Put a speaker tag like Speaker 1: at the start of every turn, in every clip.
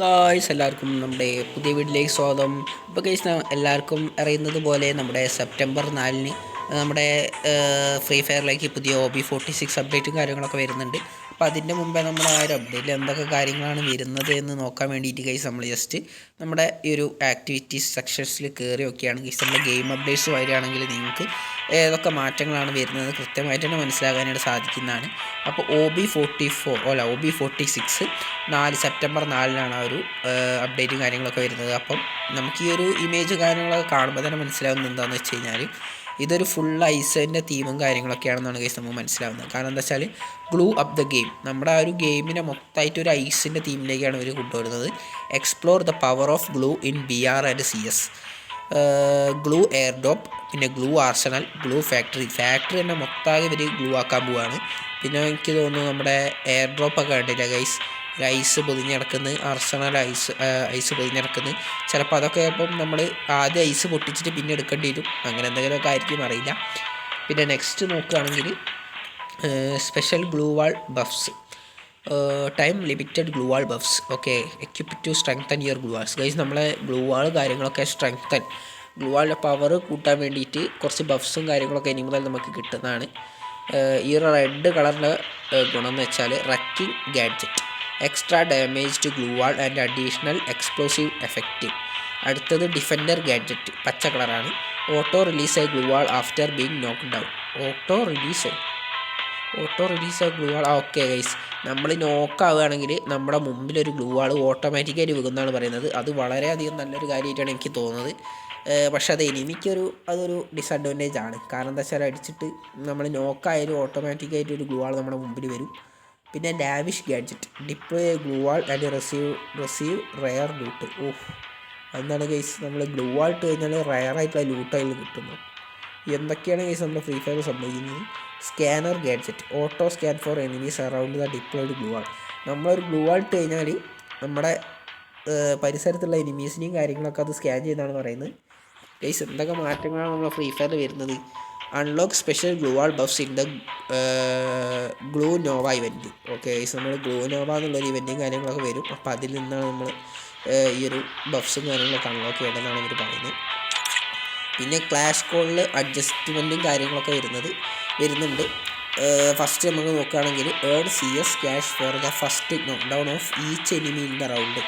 Speaker 1: Guys എല്ലാവർക്കും നമ്മുടെ പുതിയ വീട്ടിലേക്ക് സ്വാഗതം. ഇപ്പോൾ ഗൈസ് എല്ലാവർക്കും അറിയുന്നത് പോലെ നമ്മുടെ സെപ്റ്റംബർ നാലിന് നമ്മുടെ ഫ്രീ ഫയറിലേക്ക് പുതിയ ഒ ബി ഫോർട്ടി സിക്സ് അപ്ഡേറ്റും കാര്യങ്ങളൊക്കെ വരുന്നുണ്ട്. അപ്പോൾ അതിന്റെ മുമ്പേ നമ്മൾ ആ ഒരു അപ്ഡേറ്റിൽ എന്തൊക്കെ കാര്യങ്ങളാണ് വരുന്നത് എന്ന് നോക്കാൻ വേണ്ടിയിട്ട് കൈസ് നമ്മൾ ജസ്റ്റ് നമ്മുടെ ഈ ഒരു ആക്ടിവിറ്റീസ് സെക്ഷൻസിൽ കയറി ഒക്കെയാണെങ്കിൽ നമ്മുടെ ഗെയിം അപ്ഡേറ്റ്സ് വരികയാണെങ്കിൽ നിങ്ങൾക്ക് ഏതൊക്കെ മാറ്റങ്ങളാണ് വരുന്നത് കൃത്യമായിട്ട് തന്നെ മനസ്സിലാകാനായിട്ട് സാധിക്കുന്നതാണ്. അപ്പോൾ ഒ ബി ഫോർട്ടി ഫോർ അല്ല ഒ ബി ഫോർട്ടി സിക്സ് നാല് സെപ്റ്റംബർ നാലിനാണ് ആ ഒരു അപ്ഡേറ്റും കാര്യങ്ങളൊക്കെ വരുന്നത്. അപ്പം നമുക്ക് ഈ ഒരു ഇമേജ് കാര്യങ്ങളൊക്കെ കാണുമ്പോൾ തന്നെ മനസ്സിലാവുന്നത് എന്താണെന്ന് വെച്ച് കഴിഞ്ഞാൽ ഇതൊരു ഫുൾ ഐസിന്റെ തീമും കാര്യങ്ങളൊക്കെയാണെന്നാണ് കേസ് നമുക്ക് മനസ്സിലാവുന്നത്. കാരണം എന്താ വെച്ചാൽ ഗ്ലൂ അപ്പ് ദ ഗെയിം നമ്മുടെ ആ ഒരു ഗെയിമിനെ മൊത്തമായിട്ട് ഒരു ഐസിന്റെ തീമിലേക്കാണ് ഇവർ കൊണ്ടുവരുന്നത്. Explore the power of glue in B R and C S glue air drop പിന്നെ glue arsenal glue factory factory തന്നെ മൊത്തമാകെ ഇവർ ഗ്ലൂ ആക്കാൻ പോവുകയാണ് പിന്നെ എനിക്ക് തോന്നുന്നു നമ്മുടെ എയർ ഡ്രോപ്പ് ഒക്കെ കണ്ടില്ല ഗൈസ് ഐസ് പൊതിഞ്ഞ് കിടക്കുന്നത് അർസണൽ ഐസ് ഐസ് പൊതിഞ്ഞ് കിടക്കുന്നത് ചിലപ്പോൾ അതൊക്കെ ഇപ്പം നമ്മൾ ആദ്യം ഐസ് പൊട്ടിച്ചിട്ട് പിന്നെ എടുക്കേണ്ടി വരും. അങ്ങനെ എന്തെങ്കിലുമൊക്കെ ആയിരിക്കും അറിയില്ല. പിന്നെ നെക്സ്റ്റ് നോക്കുകയാണെങ്കിൽ special glue wall buffs time limited glue wall buffs okay equip to strengthen your glue walls guys നമ്മളെ ഗ്ലൂ വാൾ കാര്യങ്ങളൊക്കെ സ്ട്രെങ്തൻ ഗ്ലൂ വാളിന്റെ പവർ കൂട്ടാൻ വേണ്ടിയിട്ട് കുറച്ച് ബഫ്സും കാര്യങ്ങളൊക്കെ ഇനി മുതൽ നമുക്ക് കിട്ടുന്നതാണ്. ഈ റെഡ് കളറിന്റെ ഗുണം എന്ന് വെച്ചാൽ wrecking gadget extra damage to glue wall and additional explosive effect അടുത്തത് ഡിഫൻഡർ ഗാഡ്ജറ്റ് പച്ച കളറാണ് ഓട്ടോ റിലീസ് ആയി glue wall after being knock down auto റിലീസോ auto release ആയി ഗ്ലൂ വാൾ ഓക്കെ ഗൈസ് നമ്മൾ നോക്കാവുകയാണെങ്കിൽ നമ്മുടെ മുമ്പിലൊരു ഗ്ലൂ വാൾ ഓട്ടോമാറ്റിക്കായിട്ട് വീകുന്നതാണ് പറയുന്നത്. അത് വളരെയധികം നല്ലൊരു കാര്യമായിട്ടാണ് എനിക്ക് തോന്നുന്നത്. പക്ഷെ അത് എനിക്കൊരു അതൊരു ഡിസഡ്വാന്റേജ് ആണ്. കാരണം എന്താ വെച്ചാൽ അടിച്ചിട്ട് നമ്മൾ നോക്കായാലും ഓട്ടോമാറ്റിക്കായിട്ട് ഒരു ഗ്ലൂ വാൾ നമ്മുടെ മുമ്പിൽ വരും. പിന്നെ lavish gadget deploy glue wall and receive receive rare loot oh എന്താണ് ഗൈസ് നമ്മൾ ഗ്ലൂ വാൾ ഇട്ട് കഴിഞ്ഞാൽ റയർ ആയിട്ടുള്ള ലൂട്ട് അതിൽ കിട്ടുന്നു. എന്തൊക്കെയാണ് ഗൈസ് നമ്മുടെ ഫ്രീ ഫയർ സംഭവിക്കുന്നത്? Scanner gadget auto scan for enemies around the deployed glue wall നമ്മളൊരു ഗ്ലൂ വാൾ കഴിഞ്ഞാൽ നമ്മുടെ പരിസരത്തുള്ള എനിമീസിനെയും കാര്യങ്ങളൊക്കെ അത് സ്കാൻ ചെയ്യുന്നതാണ് പറയുന്നത്. ഗൈസ് എന്തൊക്കെ മാറ്റങ്ങളാണ് നമ്മുടെ ഫ്രീ ഫയറിൽ വരുന്നത്? Unlock special glue wall buffs in the glue nova event okay guys നമ്മൾ ഗ്ലൂ നോവ എന്നുള്ളൊരു ഇവന്റും കാര്യങ്ങളൊക്കെ വരും. അപ്പോൾ അതിൽ നിന്നാണ് നമ്മൾ ഈ ഒരു ബഫ്സും കാര്യങ്ങളൊക്കെ അൺലോക്ക് ചെയ്യേണ്ടതെന്നാണ് ഇവർ പറയുന്നത്. പിന്നെ ക്ലാഷ് കോളിൽ അഡ്ജസ്റ്റ്മെന്റും കാര്യങ്ങളൊക്കെ വരുന്നത് വരുന്നുണ്ട്. ഫസ്റ്റ് നമുക്ക് നോക്കുകയാണെങ്കിൽ earn C S cash for the first knock down of each enemy in the round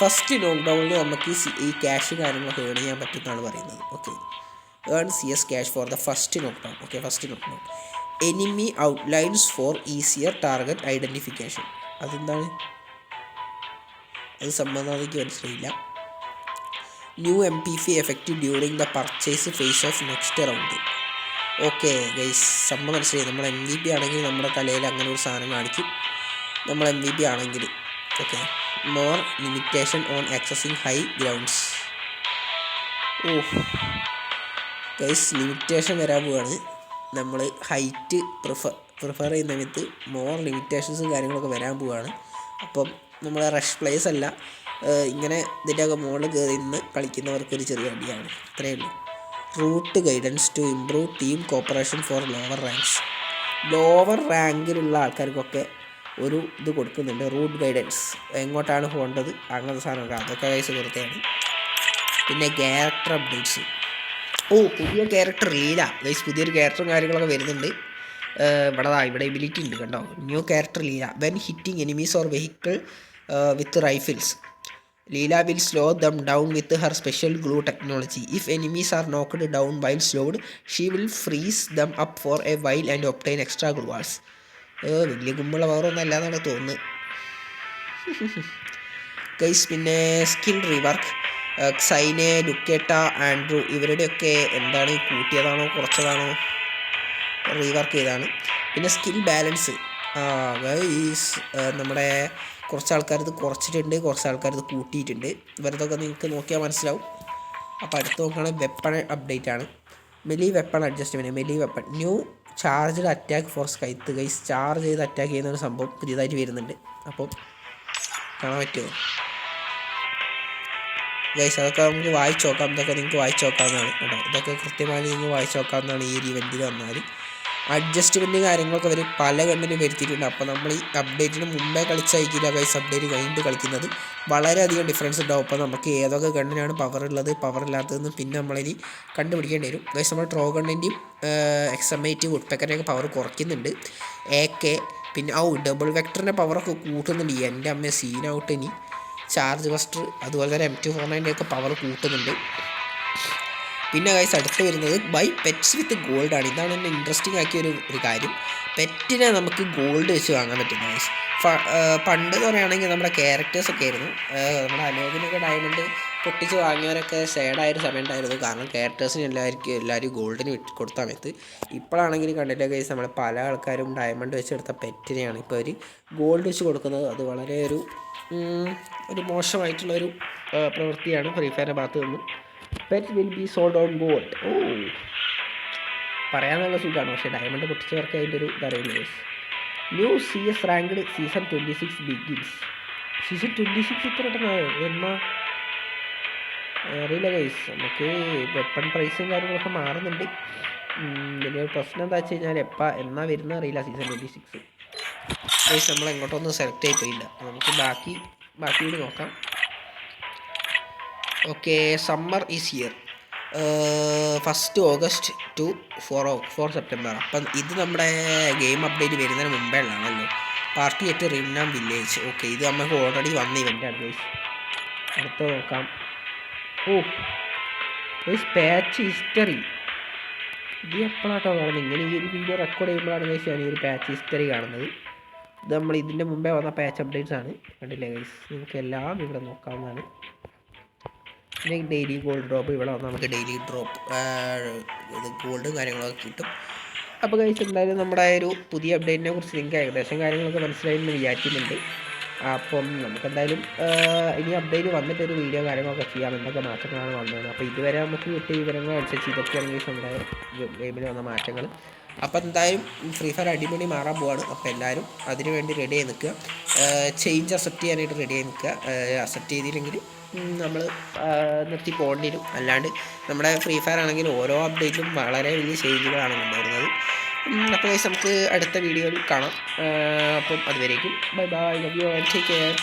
Speaker 1: first knock ഡൗണിൽ നമുക്ക് ഈ ക്യാഷ് കാര്യങ്ങളൊക്കെ ഏൺ ചെയ്യാൻ പറ്റുമെന്നാണ് പറയുന്നത്. Okay earn C S cash for the first note down okay first note down enemy outlines for easier target identification അതെന്താണ്? അത് സംബന്ധം മനസ്സിലായില്ല. New M P phi effective during the purchase phase of next round okay guys സംഭവം മനസ്സിലായി. നമ്മൾ M V P ആണെങ്കിൽ നമ്മുടെ തലയിൽ അങ്ങനെ ഒരു സാധനം കാണിക്കും. നമ്മൾ എം വി പി ആണെങ്കിൽ okay more limitation on accessing high grounds oh guys limitation വരാൻ പോവാണ് നമ്മൾ ഹൈറ്റ് പ്രിഫർ പ്രിഫർ ചെയ്യുന്ന സമയത്ത് മോർ ലിമിറ്റേഷൻസ് കാര്യങ്ങളൊക്കെ വരാൻ പോവാണ്. അപ്പം നമ്മൾ റഷ് പ്ലേസ് അല്ല ഇങ്ങനെ ഇതിന്റെയൊക്കെ മുകളിൽ കയറി നിന്ന് കളിക്കുന്നവർക്കൊരു ചെറിയ അടിയാണ്. ഇത്രയേ ഉള്ളൂ. Route guidance to improve team cooperation for lower ranks lower റാങ്കിലുള്ള ആൾക്കാർക്കൊക്കെ ഒരു ഇത് കൊടുക്കുന്നുണ്ട് റൂട്ട് ഗൈഡൻസ് എങ്ങോട്ടാണ് പോകേണ്ടത്? അങ്ങനത്തെ സാധനങ്ങൾ അതൊക്കെ കൈസ് കൊടുത്തതാണ് പിന്നെ ക്യാരക്ടർ അപ്ഡേറ്റ്സ് ഓ പുതിയ ക്യാരക്ടർ ലീല ഗൈസ് പുതിയൊരു ക്യാരക്ടറും കാര്യങ്ങളൊക്കെ വരുന്നുണ്ട്. ഇവിടെ ഇവിടെ എബിലിറ്റി ഉണ്ട് കേട്ടോ. New character Leela when hitting enemies or vehicle with rifles Leela will slow them down with her special glue technology if enemies are knocked down while slowed she will freeze them up for a while and obtain extra glue walls വലിയ കുമ്പുള്ള പവറൊന്നും അല്ലാന്നാണ് തോന്നുന്നത്. Guys പിന്നെ skill rework സൈനെ Luqueta Andrew ഇവരുടെയൊക്കെ എന്താണ് കൂട്ടിയതാണോ കുറച്ചതാണോ? Rework ചെയ്താണ് പിന്നെ സ്കിൽ ബാലൻസ്. ഈ നമ്മുടെ കുറച്ച് ആൾക്കാർ ഇത് കുറച്ചിട്ടുണ്ട് കുറച്ച് ആൾക്കാർ ഇത് കൂട്ടിയിട്ടുണ്ട്. ഇവരതൊക്കെ നിങ്ങൾക്ക് നോക്കിയാൽ മനസ്സിലാവും. അപ്പോൾ അടുത്ത് നോക്കുകയാണെങ്കിൽ വെപ്പൺ അപ്ഡേറ്റ് ആണ് melee weapon adjustment melee weapon. New charged attack for scythe guys charge ചെയ്ത് അറ്റാക്ക് ചെയ്യുന്ന ഒരു സംഭവം പുതിയതായിട്ട് വരുന്നുണ്ട്. അപ്പം കാണാൻ പറ്റുമോ? ഗൈസ് അതൊക്കെ നമുക്ക് വായിച്ചു നോക്കാം. ഇതൊക്കെ നിങ്ങൾക്ക് വായിച്ചു നോക്കാവുന്നതാണ് കേട്ടോ. ഇതൊക്കെ കൃത്യമായി നിങ്ങൾക്ക് വായിച്ചു നോക്കാവുന്നതാണ് ഈ ഒരു ഇവന്റിൽ വന്നാൽ അഡ്ജസ്റ്റ്മെന്റ് കാര്യങ്ങളൊക്കെ അവർ പല ഗണ്ണിലും വരുത്തിയിട്ടുണ്ട്. അപ്പോൾ നമ്മൾ ഈ അപ്ഡേറ്റിന് മുമ്പേ കളിച്ചായിരിക്കില്ല ഗൈസ് അപ്ഡേറ്റ് കഴിഞ്ഞിട്ട് കളിക്കുന്നത്. വളരെയധികം ഡിഫറൻസ് ഉണ്ടാവും. അപ്പോൾ നമുക്ക് ഏതൊക്കെ ഗണ്ണിനാണ് പവർ ഉള്ളത് പവർ ഇല്ലാത്തതെന്ന് പിന്നെ നമ്മളിനി കണ്ടുപിടിക്കേണ്ടി വരും. ഗൈസ് നമ്മൾ ട്രോ ഗണ്ണിന്റെയും എക്സ് എം ഐ ടി വുഡ്പെക്കറിന്റെയൊക്കെ പവർ കുറയ്ക്കുന്നുണ്ട്. എ കെ പിന്നെ ഔ ഡബിൾ വെക്ടറിന്റെ പവറൊക്കെ കൂട്ടുന്നുണ്ട്. എന്റെ അമ്മ സീൻ ഔട്ട് ഇനി. ചാർജ് ബസ്റ്റർ അതുപോലെ തന്നെ എം ടു ഫോർ നയന്റെയൊക്കെ പവർ കൂട്ടുന്നുണ്ട്. പിന്നെ ഗൈസ് അടുത്ത് വരുന്നത് ബൈ പെറ്റ്സ് വിത്ത് ഗോൾഡ് ആണ്. ഇതാണ് എന്നെ ഇൻട്രസ്റ്റിംഗ് ആക്കിയ ഒരു ഒരു കാര്യം. പെറ്റിനെ നമുക്ക് ഗോൾഡ് വെച്ച് വാങ്ങാൻ പറ്റുന്ന ഗൈസ് പണ്ട് എന്ന് പറയുകയാണെങ്കിൽ നമ്മുടെ ക്യാരക്ടേഴ്സ് ഒക്കെ ആയിരുന്നു. നമ്മുടെ അലോകിനൊക്കെ ഡയമണ്ട് പൊട്ടിച്ച് വാങ്ങിയവരൊക്കെ സേഡായ ഒരു സമയം ഉണ്ടായിരുന്നു കാരണം ക്യാരക്ടേഴ്സിന് എല്ലാവർക്കും എല്ലാവരും ഗോൾഡിന് കൊടുത്ത സമയത്ത് ഇപ്പോഴാണെങ്കിൽ കണ്ടില്ല കേസ് നമ്മൾ പല ആൾക്കാരും ഡയമണ്ട് വെച്ചെടുത്ത പെറ്റിനെയാണ് ഇപ്പോൾ അവർ ഗോൾഡ് വെച്ച് കൊടുക്കുന്നത്. അത് വളരെ ഒരു ഒരു മോശമായിട്ടുള്ളൊരു പ്രവൃത്തിയാണ് ഫ്രീ ഫയറിന്റെ ഭാഗത്ത് നിന്ന്. Pet will be sold on gold oh പറയാൻ നല്ല സുഖമാണ്. പക്ഷേ ഡയമണ്ട് പൊട്ടിച്ചവർക്ക് അതിന്റെ ഒരു ഇതറിയില്ല new C S ranked season twenty six begins season twenty six ഇത്ര എന്നാ? അറിയില്ല ഗൈസ് നമുക്ക് വെപ്പൺ പ്രൈസും കാര്യങ്ങളൊക്കെ മാറുന്നുണ്ട്. പിന്നെ പ്രശ്നം എന്താ വെച്ച് കഴിഞ്ഞാൽ എപ്പോൾ എന്നാ വരുന്ന അറിയില്ല സീസൺ ട്വന്റി സിക്സ് ഗൈസ് നമ്മൾ എങ്ങോട്ടൊന്നും സെലക്ട് ആയി പോയില്ല. നമുക്ക് ബാക്കി ബാക്കി കൂടി നോക്കാം. Okay summer is here first August to four four September അപ്പം ഇത് നമ്മുടെ ഗെയിം അപ്ഡേറ്റ് വരുന്നതിന് മുമ്പേ ഉള്ളതാണല്ലോ. Party at Rim Nam village okay ഇത് നമുക്ക് ഓൾറെഡി വന്ന ഇവന്റാണ് ഗൈസ് അടുത്ത നോക്കാം. ഓ ഒരു പാച്ച് ഹിസ്റ്ററി ഇത് എപ്പോഴാട്ടോ കാണുന്നത്? ഇങ്ങനെ ഈ ഒരു വീഡിയോ റെക്കോർഡ് ചെയ്യുമ്പോഴാണ് ഗൈസ് ഞാൻ ഈ ഒരു പാച്ച് ഹിസ്റ്ററി കാണുന്നത്. ഇത് നമ്മൾ ഇതിന്റെ മുമ്പേ വന്ന പാച്ച് അപ്ഡേറ്റ്സ് ആണ്. കണ്ടില്ലേ ഗൈസ് നിങ്ങൾക്ക് എല്ലാം ഇവിടെ നോക്കാവുന്നതാണ്. പിന്നെ ഡെയിലി ഗോൾഡ് ഡ്രോപ്പ് ഇവിടെ വന്നാൽ നമുക്ക് ഡെയിലി ഡ്രോപ്പ് ഇത് ഗോൾഡ് കാര്യങ്ങളൊക്കെ കിട്ടും. അപ്പോൾ കഴിച്ച് എന്തായാലും നമ്മുടെ ഒരു പുതിയ അപ്ഡേറ്റിനെ കുറിച്ച് നിങ്ങൾക്ക് ഏകദേശം കാര്യങ്ങളൊക്കെ മനസ്സിലായി എന്ന് വിചാരിക്കുന്നുണ്ട്. അപ്പം നമുക്ക് എന്തായാലും ഇനി അപ്ഡേറ്റ് വന്നിട്ട് ഒരു വീഡിയോ കാര്യങ്ങളൊക്കെ ചെയ്യാം. എന്തൊക്കെ മാറ്റങ്ങളാണ് വന്നത് അപ്പോൾ ഇതുവരെ നമുക്ക് കിട്ടിയ വിവരങ്ങൾ അനുസരിച്ച് ഇതൊക്കെയാണ് നമ്മുടെ ഗെയിമിൽ വന്ന മാറ്റങ്ങൾ അപ്പോൾ എന്തായാലും ഫ്രീ ഫയർ അടിപൊളി മാറാൻ പോവാണ്. അപ്പോൾ എല്ലാവരും അതിനുവേണ്ടി റെഡി ആയി നിൽക്കുക. ചേഞ്ച് അക്സെപ്റ്റ് ചെയ്യാനായിട്ട് റെഡി ആയി നിൽക്കുക. അക്സെപ്റ്റ് ചെയ്തില്ലെങ്കിൽ നമ്മൾ നിർത്തി പോകേണ്ടി വരും. അല്ലാണ്ട് നമ്മുടെ ഫ്രീ ഫയർ ആണെങ്കിൽ ഓരോ അപ്ഡേറ്റും വളരെ വലിയ ചേഞ്ചുകളാണ് കൊണ്ടുവരുന്നത്. ഉം, അപ്പോൾ നമുക്ക് അടുത്ത വീഡിയോയിൽ കാണാം. അപ്പം അതുവരേക്കും. Bye bye love you and take care